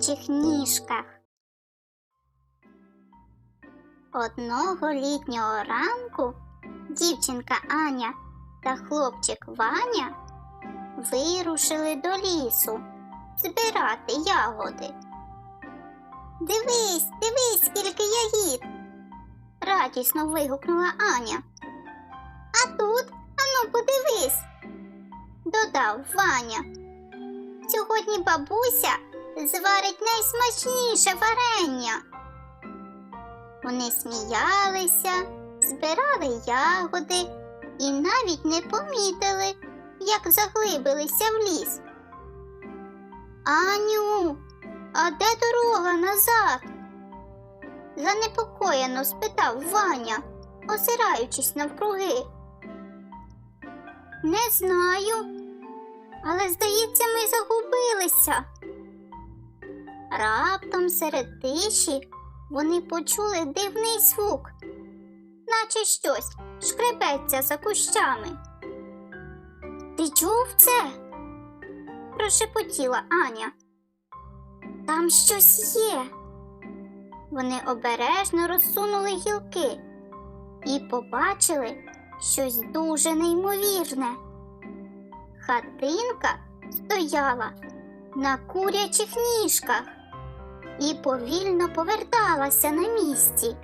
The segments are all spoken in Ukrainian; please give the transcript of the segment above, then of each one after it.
курячих ніжках. Одного літнього ранку дівчинка Аня та хлопчик Ваня вирушили до лісу збирати ягоди. Дивись, дивись, скільки ягід. радісно вигукнула Аня. А тут, ану, подивись, додав Ваня. Сьогодні бабуся зварить найсмачніше варення. Вони сміялися, збирали ягоди і навіть не помітили, як заглибилися в ліс. Аню, а де дорога назад? занепокоєно спитав Ваня, озираючись навкруги. Не знаю, але, здається, ми загубилися. Раптом серед тиші вони почули дивний звук, наче щось шкребеться за кущами. Ти чув це? прошепотіла Аня. Там щось є. Вони обережно розсунули гілки і побачили щось дуже неймовірне. Хатинка стояла на курячих ніжках і повільно поверталася на місці.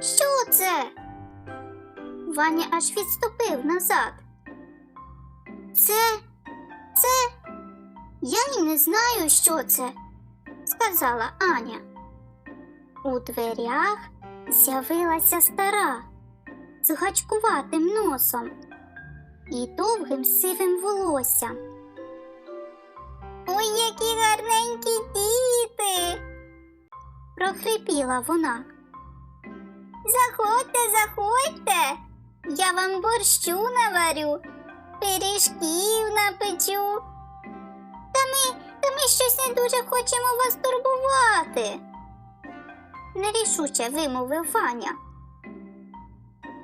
Що це? Ваня аж відступив назад. Це, це, я й не знаю, що це, сказала Аня. У дверях з'явилася стара з гачкуватим носом і довгим сивим волоссям. Ой, які гарненькі діти. прохрипіла вона. Заходьте, заходьте, я вам борщу наварю, пиріжків напечу. Та ми, та ми щось не дуже хочемо вас турбувати. Нерішуче вимовив Ваня.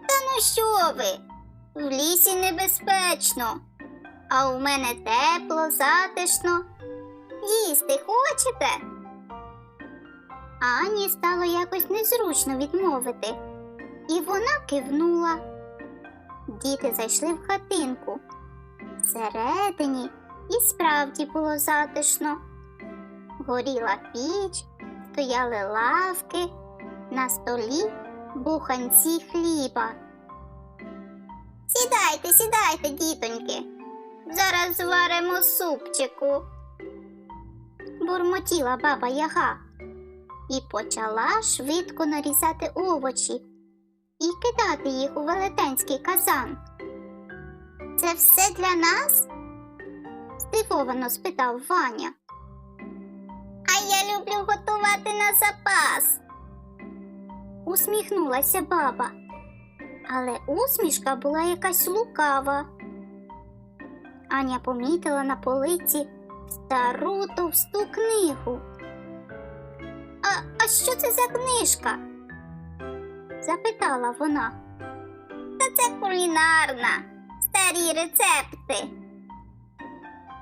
Та ну що ви? В лісі небезпечно, а у мене тепло, затишно. Їсти хочете? Ані стало якось незручно відмовити, і вона кивнула. Діти зайшли в хатинку. Всередині і справді було затишно. Горіла піч, стояли лавки, на столі буханці хліба. Сідайте, сідайте, дітоньки. Зараз зваримо супчику. Бурмотіла баба Яга і почала швидко нарізати овочі і кидати їх у велетенський казан. Це все для нас? здивовано спитав Ваня. А я люблю готувати на запас. Усміхнулася баба але усмішка була якась лукава. Аня помітила на полиці стару товсту книгу. А, а що це за книжка? запитала вона. Та це кулінарна, старі рецепти,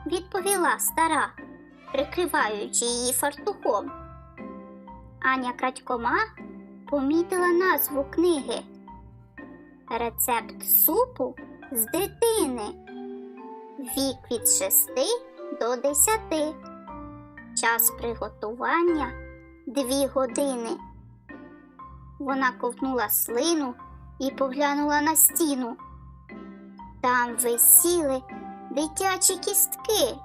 відповіла стара, прикриваючи її фартухом. Аня крадькома помітила назву книги. Рецепт супу з дитини. Вік від 6 до 10. Час приготування 2 години. Вона ковтнула слину і поглянула на стіну. Там висіли дитячі кістки.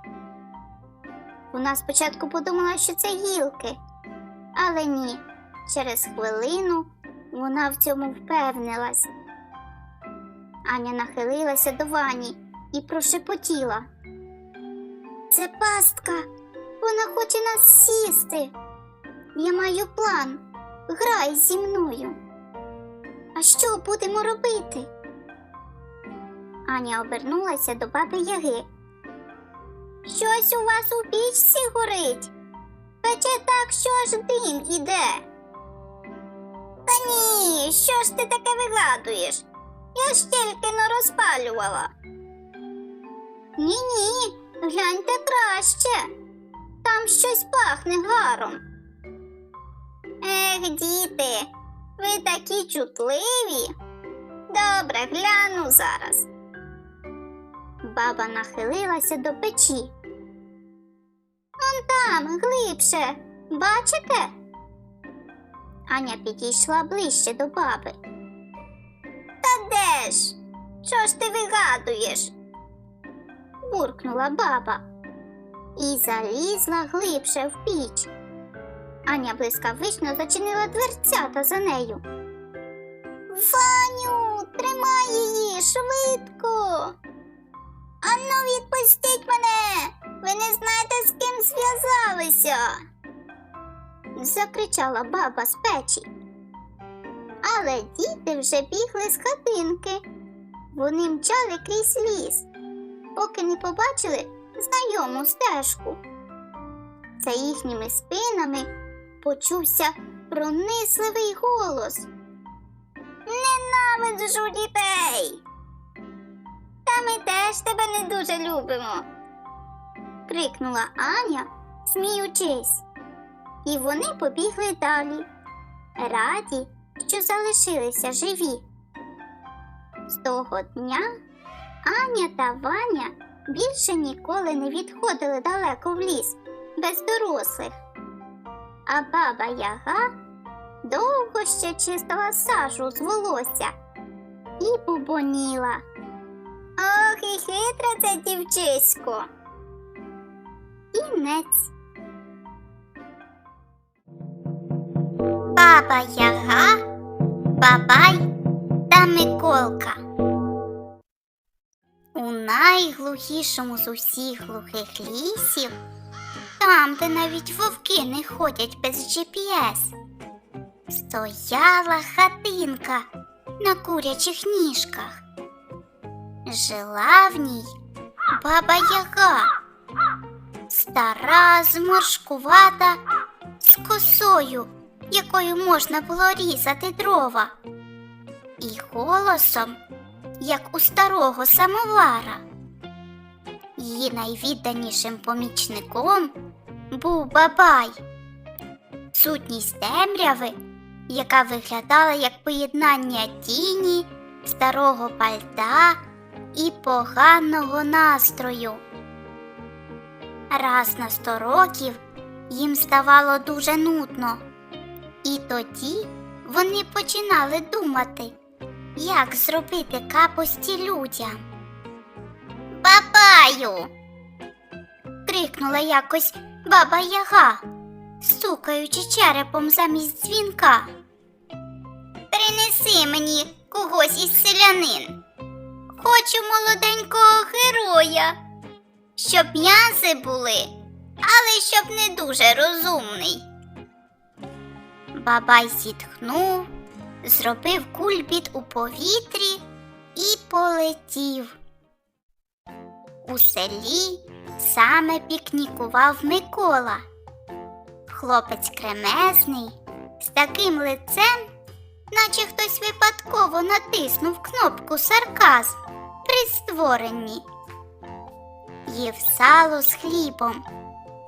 Вона спочатку подумала, що це гілки, але ні, через хвилину вона в цьому впевнилась. Аня нахилилася до вані і прошепотіла. Це пастка, вона хоче нас сісти. Я маю план. Грай зі мною. А що будемо робити? Аня обернулася до баби Яги. Щось у вас у пічці горить. Пече так, що аж дим іде. Та ні, що ж ти таке вигадуєш? Я ж тільки не розпалювала. Ні, ні, гляньте краще. Там щось пахне гаром. Ех, діти, ви такі чутливі. Добре, гляну зараз. Баба нахилилася до печі. Он там, глибше, бачите? Аня підійшла ближче до баби. Та де ж? Що ж ти вигадуєш? Буркнула баба і залізла глибше в піч. Аня блискавично зачинила дверцята за нею. Ваню, тримай її швидко. Ану, відпустіть мене. Ви не знаєте, з ким зв'язалися. закричала баба з печі. Але діти вже бігли з хатинки. Вони мчали крізь ліс, поки не побачили знайому стежку. За їхніми спинами почувся пронисливий голос. Ненавиджу дітей. Та ми теж тебе не дуже любимо. крикнула Аня, сміючись. І вони побігли далі, раді, що залишилися живі. З того дня Аня та Ваня більше ніколи не відходили далеко в ліс без дорослих. А баба Яга довго ще чистила сажу з волосся і бубоніла. Ох, і хитра це дівчисько. Кінець. Баба Яга, Бабай та Миколка. У найглухішому з усіх глухих лісів, там, де навіть вовки не ходять без GPS, стояла хатинка на курячих ніжках. Жила в ній баба Яга, стара, зморшкувата, з косою, якою можна було різати дрова, і голосом, як у старого самовара. Її найвідданішим помічником був бабай, сутність темряви, яка виглядала як поєднання тіні, старого пальта і поганого настрою. Раз на сто років їм ставало дуже нудно, і тоді вони починали думати, як зробити капості людям. Бабаю. крикнула якось баба Яга, стукаючи черепом замість дзвінка. Принеси мені когось із селянин. Хочу молоденького героя, щоб м'язи були, але щоб не дуже розумний. Бабай зітхнув, зробив кульбіт у повітрі і полетів. У селі саме пікнікував Микола. Хлопець кремезний, з таким лицем, наче хтось випадково натиснув кнопку сарказм при створенні. Їв сало з хлібом,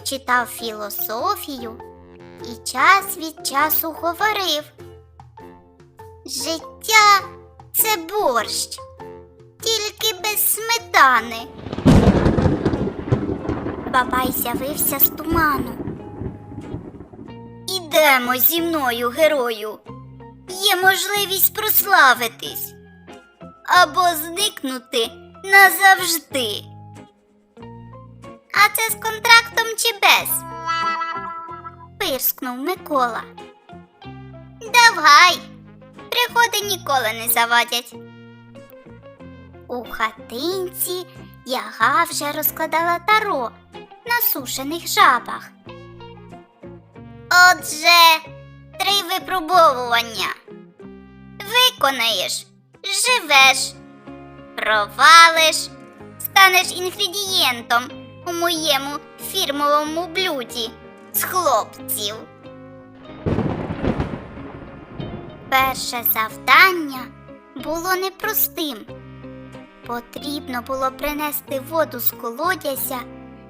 читав філософію і час від часу говорив. Життя це борщ, тільки без сметани. Бабай з'явився з туману. Ідемо зі мною, герою. Є можливість прославитись або зникнути назавжди. А це з контрактом чи без? пирскнув Микола. Давай, приходи ніколи не завадять. У хатинці яга вже розкладала таро на сушених жабах. Отже, три випробовування. Виконаєш, живеш, провалиш, станеш інгредієнтом у моєму фірмовому блюді з хлопців. Перше завдання було непростим. Потрібно було принести воду з колодязя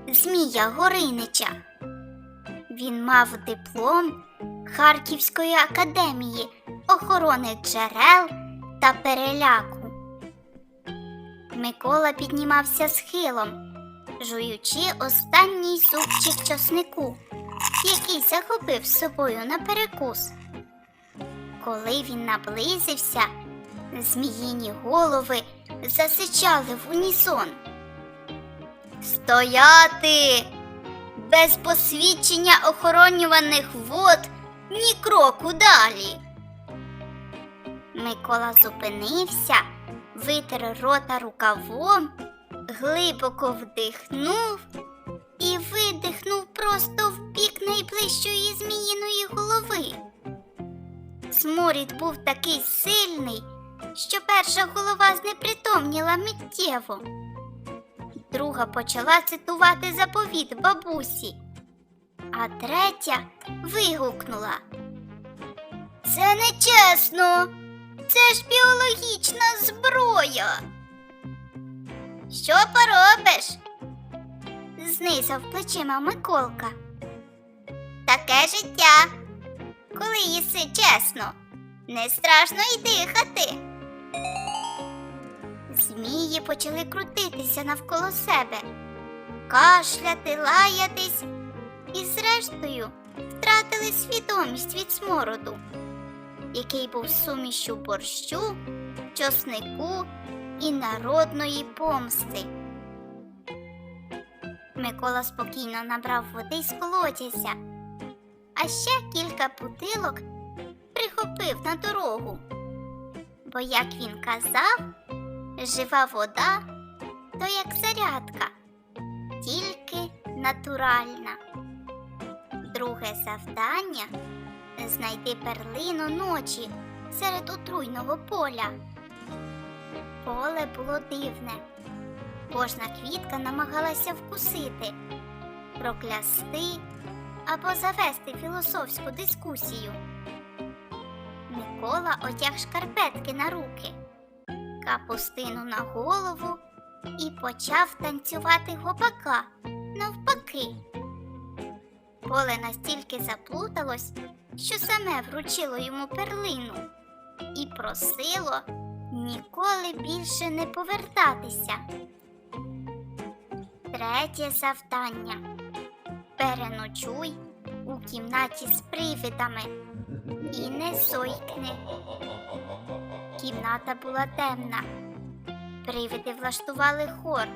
Змія Горинича. Він мав диплом Харківської академії охорони джерел та переляку. Микола піднімався схилом, жуючи останній супчик чоснику, який захопив з собою на перекус. Коли він наблизився, зміїні голови засичали в унісон. Стояти! Без посвідчення охоронюваних вод ні кроку далі. Микола зупинився, витер рота рукавом, глибоко вдихнув і видихнув просто в бік найближчої зміїної голови. Сморід був такий сильний, що перша голова знепритомніла миттєво. Друга почала цитувати заповіт бабусі, а третя вигукнула. Це нечесно, це ж біологічна зброя. Що поробиш? знизав плечима Миколка. Таке життя. Коли їси чесно, не страшно й дихати. Змії почали крутитися навколо себе, кашляти, лаятись і, зрештою, втратили свідомість від смороду, який був сумішю борщу, чоснику і народної помсти. Микола спокійно набрав води з колодязя, а ще кілька бутилок прихопив на дорогу. Бо, як він казав, жива вода то як зарядка, тільки натуральна. Друге завдання знайти перлину ночі серед отруйного поля. Поле було дивне. Кожна квітка намагалася вкусити, проклясти або завести філософську дискусію. Микола одяг шкарпетки на руки, капустину на голову і почав танцювати гопака навпаки. Поле настільки заплуталось, що саме вручило йому перлину і просило ніколи більше не повертатися. Третє завдання. Переночуй у кімнаті з привидами і не зойкни. Кімната була темна. Привиди влаштували хор.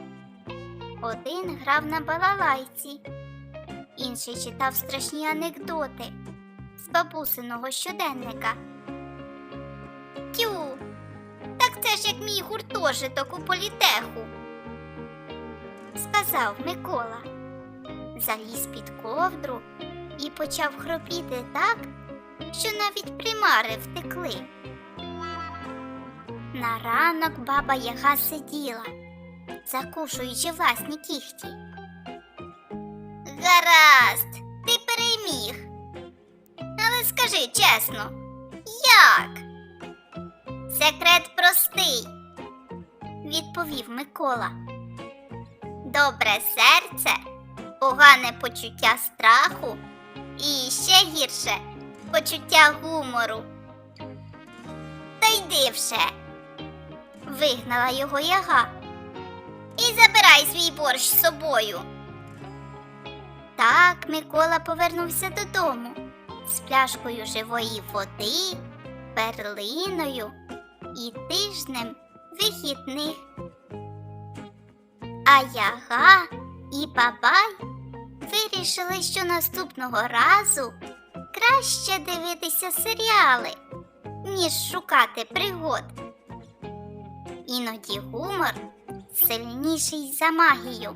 Один грав на балалайці, інший читав страшні анекдоти з бабусиного щоденника. Тю, так це ж як мій гуртожиток у політеху, сказав Микола. Заліз під ковдру і почав хропіти так, що навіть примари втекли. На ранок баба Яга сиділа, закушуючи власні кіхті. Гаразд, ти переміг. Але скажи чесно, як? Секрет простий, відповів Микола. Добре серце, погане почуття страху і ще гірше почуття гумору. Та йди вже, вигнала його яга. І забирай свій борщ з собою. Так Микола повернувся додому з пляшкою живої води, перлиною і тижнем вихідних. А яга і бабай вирішили, що наступного разу краще дивитися серіали, ніж шукати пригод. Іноді гумор сильніший за магію,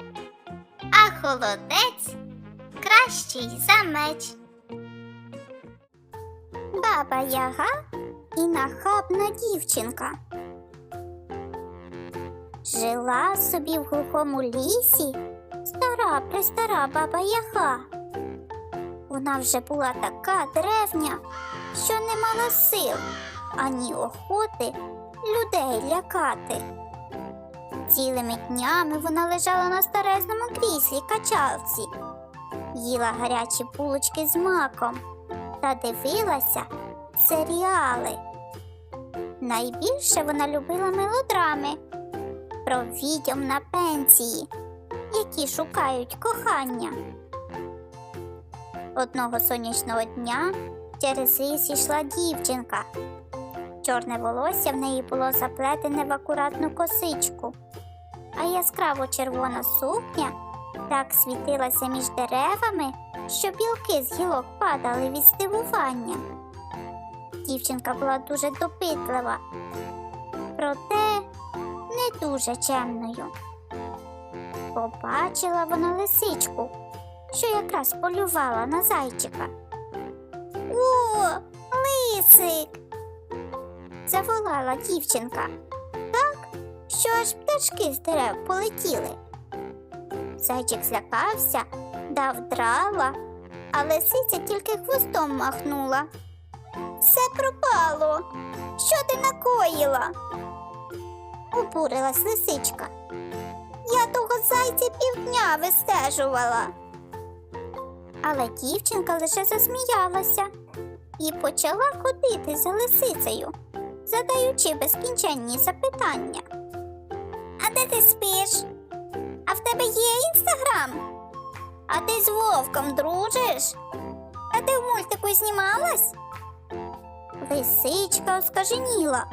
а холодець кращий за меч. Баба Яга і нахабна дівчинка. Жила собі в глухому лісі стара престара баба Яга. Вона вже була така древня, що не мала сил ані охоти людей лякати. Цілими днями вона лежала на старезному кріслі качалці, їла гарячі булочки з маком та дивилася серіали. Найбільше вона любила мелодрами про відьом на пенсії, які шукають кохання. Одного сонячного дня через ліс йшла дівчинка. Чорне волосся в неї було заплетене в акуратну косичку, а яскраво червона сукня так світилася між деревами, що білки з гілок падали від здивування. Дівчинка була дуже допитлива, проте не дуже чемною. Побачила вона лисичку, що якраз полювала на зайчика. О, лисик! заволала дівчинка так, що аж пташки з дерев полетіли. Зайчик злякався, дав драла, а лисиця тільки хвостом махнула. Все пропало. Що ти накоїла? обурилась лисичка. Я того зайця півдня вистежувала. Але дівчинка лише засміялася і почала ходити за лисицею, задаючи безкінченні запитання. А де ти спиш? А в тебе є інстаграм? А ти з вовком дружиш? А ти в мультику знімалась? Лисичка оскаженіла,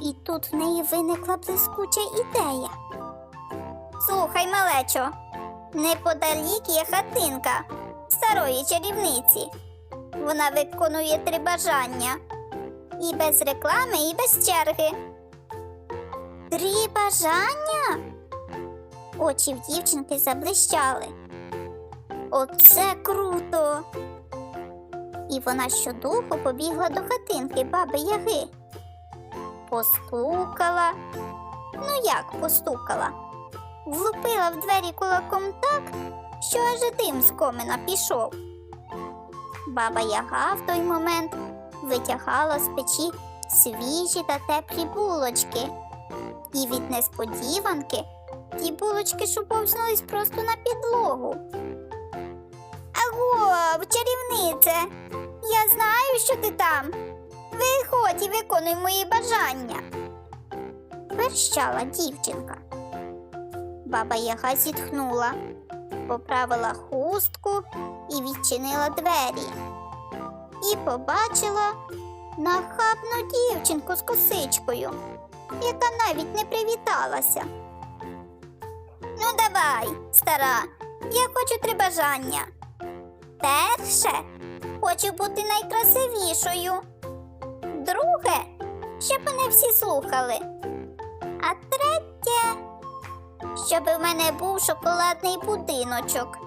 і тут в неї виникла блискуча ідея. Слухай, малечо, неподалік є хатинка старої чарівниці. Вона виконує три бажання. І без реклами, і без черги. Три бажання? Очі в дівчинки заблищали. Оце круто. І вона щодуху побігла до хатинки баби Яги. Постукала. Ну як постукала? Влупила в двері кулаком так, що аж дим з комина пішов. Баба Яга в той момент витягала з печі свіжі та теплі булочки. І від несподіванки ті булочки шуповзнулись просто на підлогу. Аго, чарівнице, я знаю, що ти там. Виходь і виконуй мої бажання. Верщала дівчинка. Баба Яга зітхнула, поправила хустку і відчинила двері. І побачила нахабну дівчинку з косичкою, яка навіть не привіталася. Ну, давай, стара, я хочу три бажання. Перше, хочу бути найкрасивішою. Друге, щоб мене всі слухали. А третє, щоб в мене був шоколадний будиночок.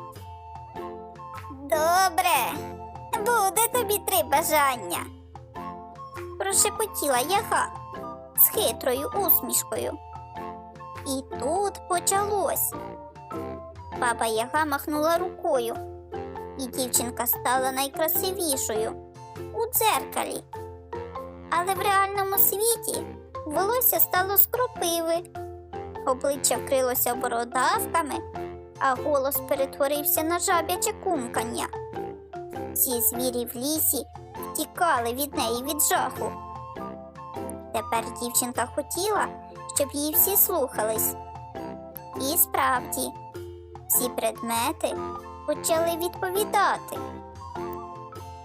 Добре, буде тобі три бажання. Прошепотіла яга з хитрою усмішкою. І тут почалось. Баба Яга махнула рукою, і дівчинка стала найкрасивішою у дзеркалі. Але в реальному світі волосся стало з кропиви, обличчя вкрилося бородавками, а голос перетворився на жаб'яче кумкання. Всі звірі в лісі втікали від неї від жаху. Тепер дівчинка хотіла, щоб її всі слухались. І справді, всі предмети почали відповідати.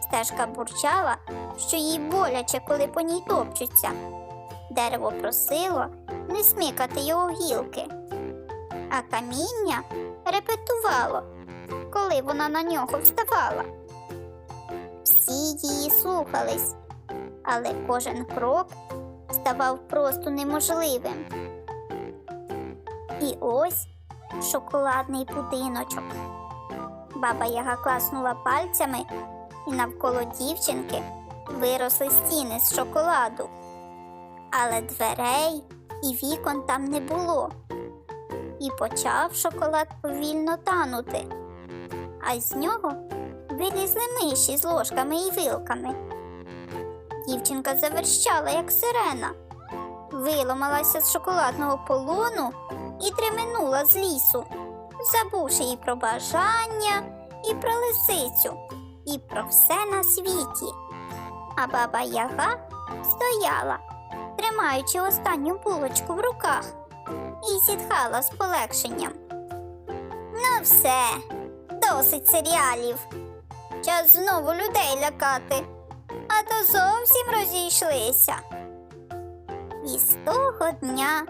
Стежка бурчала, що їй боляче, коли по ній топчуться. Дерево просило не смикати його гілки, а каміння репетувало, коли вона на нього вставала. Всі її слухались, але кожен крок ставав просто неможливим. І ось шоколадний будиночок. Баба Яга класнула пальцями, і навколо дівчинки виросли стіни з шоколаду. Але дверей і вікон там не було. І почав шоколад повільно танути, а з нього вилізли миші з ложками і вилками. Дівчинка заверщала, як сирена, виломалася з шоколадного полону і дременула з лісу, забувши і про бажання, і про лисицю, і про все на світі. А баба Яга стояла, тримаючи останню булочку в руках, і зітхала з полегшенням. Ну, все, досить серіалів. Час знову людей лякати, а то зовсім розійшлися. І з того дня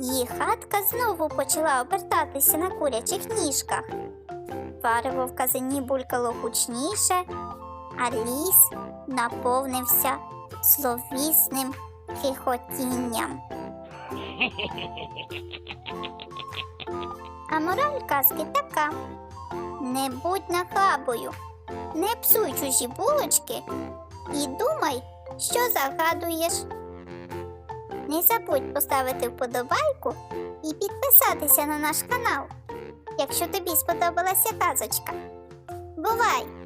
її хатка знову почала обертатися на курячих ніжках. Варево в казані булькало гучніше, а ліс наповнився словісним хихотінням. А мораль казки така: не будь нахабою, не псуй чужі булочки і думай, що загадуєш. Не забудь поставити вподобайку і підписатися на наш канал, якщо тобі сподобалася казочка. Бувай!